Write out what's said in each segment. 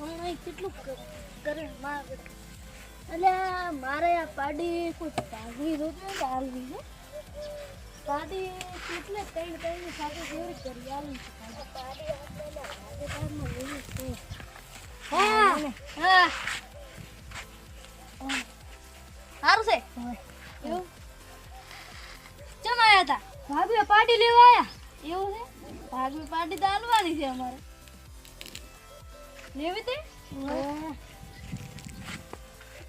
હમણાં કેટલું કરે કરે માં એટલે મારે આ પાડી કોઈ ભાગવી જોતી ને હાલવી છે પાડી કેટલે ત્રણ ત્રણ સાથે કેવી કરી હાલવી છે પાડી. ભાગીદારમાં લેવી છે. હા હા સારું છે. એવું? ચમ હતા ભાભી પાડી લેવા આવ્યા એવું છે? ભાભી પાર્ટી તો હાલવાની છે અમારે.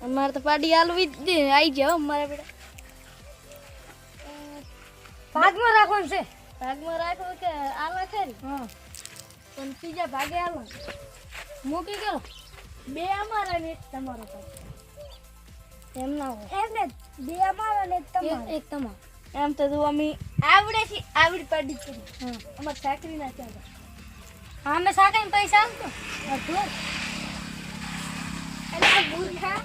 અમારે તો પાડી હાલવી જ આવી જાવ અમારા બેટા. ભાગમાં રાખવાનું છે. ભાગમાં રાખવું કે આલા છે પણ ત્રીજા ભાગે આલો. મૂકી ગયો. બે અમારા ને એક તમારો એમ ના હોય. બે અમારા ને એક તમારો. એક તમારો. એમ તો તું અમે આવડે છે આવડી પાડી જ કરી. હા. સાકરી ના ચાલે હા અમે સાકરી પૈસા આપતો એટલે આ મૂર્ખા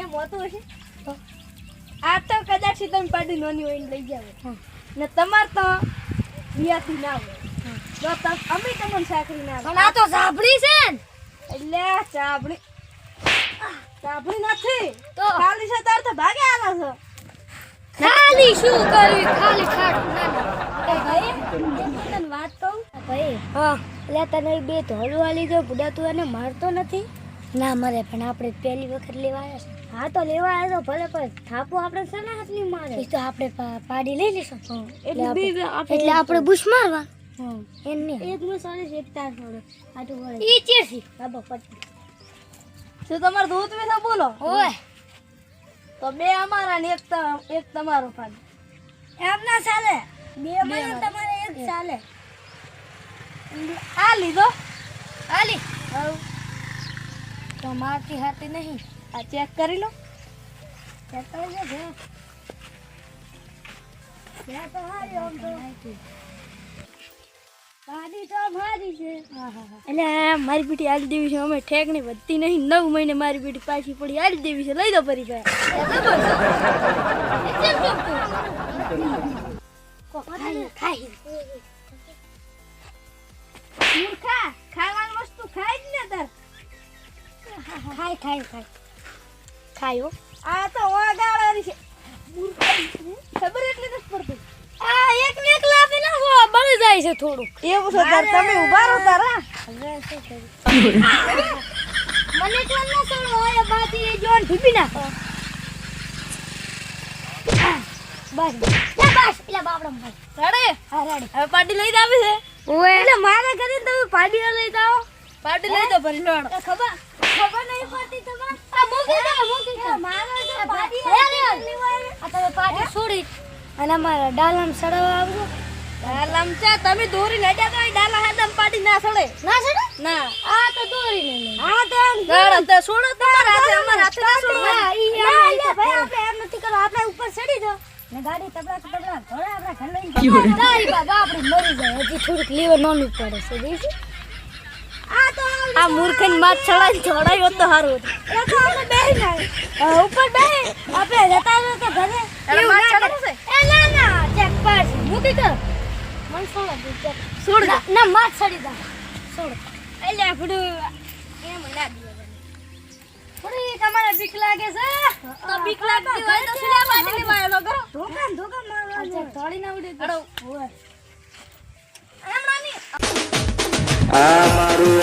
એમ હોતું હશે. આ તો કદાચ તમે પાડી નોની હોય લઈ જાવ ને તમાર તો વિયાથી ના હોય. તમ અમે તમને સાકરી ના પણ આ તો સાંભળી છે એટલે ચાબડી ચાબડી નથી. તો? ખાલી છે તાર તો ભાગે આલા છો. ખાલી શું કર્યું? ખાલી ખાડું ના ના ભાઈ તને વાત કહું ભાઈ હા એટલે તને બે ધોળવા લીધો બુડા તું એને મારતો નથી? ના મરે પણ આપણે પહેલી વખત લેવા આવ્યા છે. હા તો લેવા આવ્યા તો ભલે પણ થાપો આપણે શેના હાથની મારે? એ તો આપણે પાડી લઈ લઈશું એટલે આપણે એટલે આપણે બુશ મારવા. એમને એક નું સોરી એક તાર સોડો આટું વળે. ઈ ચેસી બાબા પટી શું તમારું દૂધ વિશે બોલો? ઓય. તો બે અમારા ને એક ત- એક તમારો પાડી એમ ના ચાલે બે અમારા તમારે એક ચાલે આ લીધો હવ. તો મારતી હાથી નહીં. આ ચેક કરી લો. ચેક કરી લો તો હારી આમ તો. મારી છે. એટલે આ મારી બેટી આલી દેવી છે. અમે ઠેકણી વધતી નહીં. નવ મહિને મારી પીઠી પાછી પડી. આલી દેવી છે. લઈ દો પરી ભાઈ. ખાય થાય થાય ખાયો આ તો વાગાળાની છે. મૂર્ખા ખબર એટલી નથી પડતી. આ એક ને એક ના હો બળી જાય છે થોડું એવું છે તાર તમે ઊભા રહો તારા મને તો ન સળ હોય બાથી જોન ઠીપી નાખો. બસ. બસ. એટલે બાપડા ભાઈ રડે? હા રેડે. હવે પાર્ટી લઈ આવી છે. ઓએ એટલે મારા ઘરે તમે પાર્ટી લઈ જાઓ. પાડી લઈ દો ભરી લોડ ખબર? ખબર નહીં પડતી તમારે આ મૂકી દો મૂકી દો. મારા તો પાર્ટી આ તમે પાર્ટી છોડી અને અમારા ડાલામ સડાવવા આવજો. ડાલામ ચા તમે દોરી લઈ જાવ તો ડાલા હાદમ પાડી ના સડે. ના સડે? ના. આ તો દોરી ને હા તો ગાડા તો છોડો તમારા હાથે અમારા હાથે ના છોડો. ના ઈ ભાઈ આપણે એમ નથી કરો આપણે ઉપર ચડી દો ને ગાડી તબડા તબડા ઘોડા આપણા ઘર લઈને તારી બાબા આપણે મરી જાય. હજી થોડીક લીવર નોનું પડે છે દેખી આ મૂર્ખન માથ ચડાઈ ચડાયો તો હારું એ તો આપણે બેહી ના ઉપર બેહી આપણે જતા રહો તો ઘરે એવું ના છે? એ ના ના ચેક પાસ મૂકી કર મન છોડ દે. છોડ ના માથ ચડી જા છોડ એટલે આપડું એમ ના દે થોડી તમારે બીક લાગે છે? તો બીક લાગતી હોય તો સુલા બાટી લેવા આવેલો ધોકા ધોકા મારવા થોડી ના ઉડી અડો ઓય. આ મારું